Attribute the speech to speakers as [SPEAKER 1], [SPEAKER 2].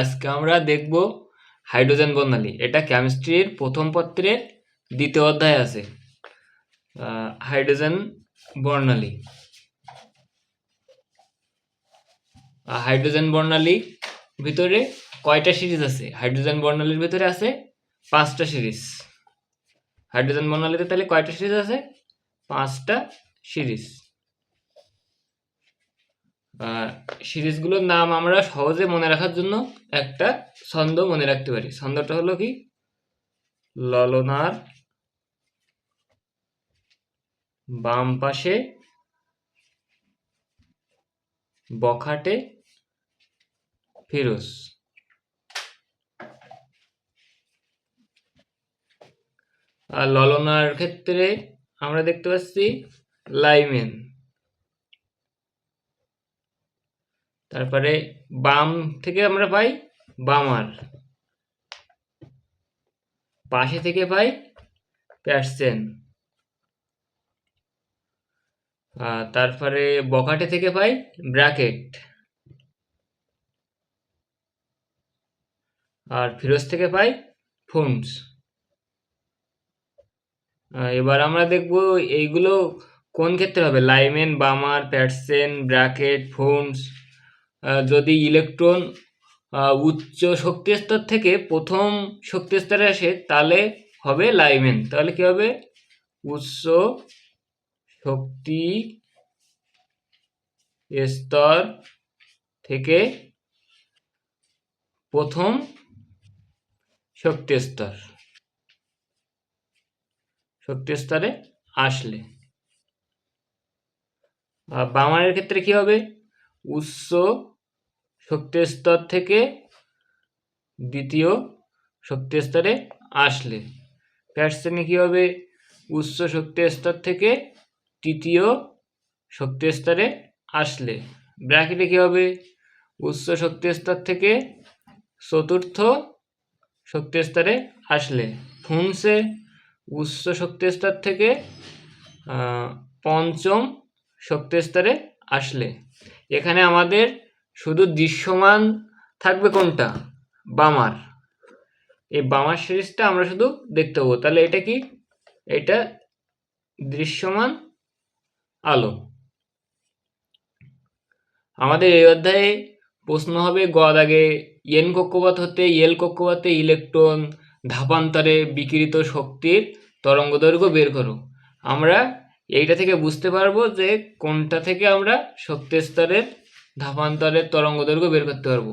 [SPEAKER 1] আজকে আমরা দেখব হাইড্রোজেন বর্ণালী। এটা কেমিস্ট্রির প্রথম পত্রের দ্বিতীয় অধ্যায় আছে হাইড্রোজেন বর্ণালী। হাইড্রোজেন বর্ণালী ভিতরে কয়টা সিরিজ আছে? হাইড্রোজেন বর্ণালীর ভিতরে আছে পাঁচটা সিরিজ। হাইড্রোজেন বর্ণালীতে তাহলে কয়টা সিরিজ আছে? পাঁচটা সিরিজ। সিরিজগুলোর নাম আমরা সহজে মনে রাখার জন্য একটা ছন্দ মনে রাখতে পারি। ছন্দটা হলো কি? ললনার বাম পাশে বখাটে ফিরোজ। আর ললনার ক্ষেত্রে আমরা দেখতে পাচ্ছি লাইমেন। তারপরে বাম থেকে আমরা পাই বামার। পাশে থেকে পাই প্যাটসেন তারপরে বকাটে থেকে পাই ব্র্যাকেট। আর ফিরোজ থেকে পাই ফোনস। এবার আমরা দেখব এইগুলো কোন ক্ষেত্রে হবে? Lyman, Balmer Paschen bracket, Pfund. যদি ইলেকট্রন উচ্চ শক্তি স্তর থেকে প্রথম শক্তি স্তরে আসে, তাহলে হবে লাইমেন তাহলে কি হবে? উচ্চ শক্তি স্তর থেকে প্রথম শক্তি স্তর শক্তি স্তরে আসলে। বামানের ক্ষেত্রে কি হবে? উচ্চ শক্তি স্তর থেকে দ্বিতীয় শক্তি স্তরে আসলে। প্যাটসেনে কী হবে উচ্চ শক্তি স্তর থেকে তৃতীয় শক্তি স্তরে আসলে? ব্র্যাকেটে কী হবে উচ্চ শক্তি স্তর থেকে চতুর্থ শক্তি স্তরে আসলে? ফুনসে উচ্চ শক্তি স্তর থেকে পঞ্চম শক্তি স্তরে আসলে। এখানে আমাদের শুধু দৃশ্যমান থাকবে কোনটা? বামার। এই বামার সিরিজটা আমরা শুধু দেখতে পাবো। তাহলে এটা কি? এটা দৃশ্যমান আলো। আমাদের এই অধ্যায়ে প্রশ্ন হবে, গ দাগে এন কক্ষপথ হতে এল কক্ষপথে ইলেকট্রন ধাপান্তরে বিকিরিত শক্তির তরঙ্গদৈর্ঘ্য বের করো। আমরা এইটা থেকে বুঝতে পারব যে কোনটা থেকে আমরা শক্তি স্তরের ধাপান্তরের তরঙ্গ দৈর্ঘ্য বের করতে পারব।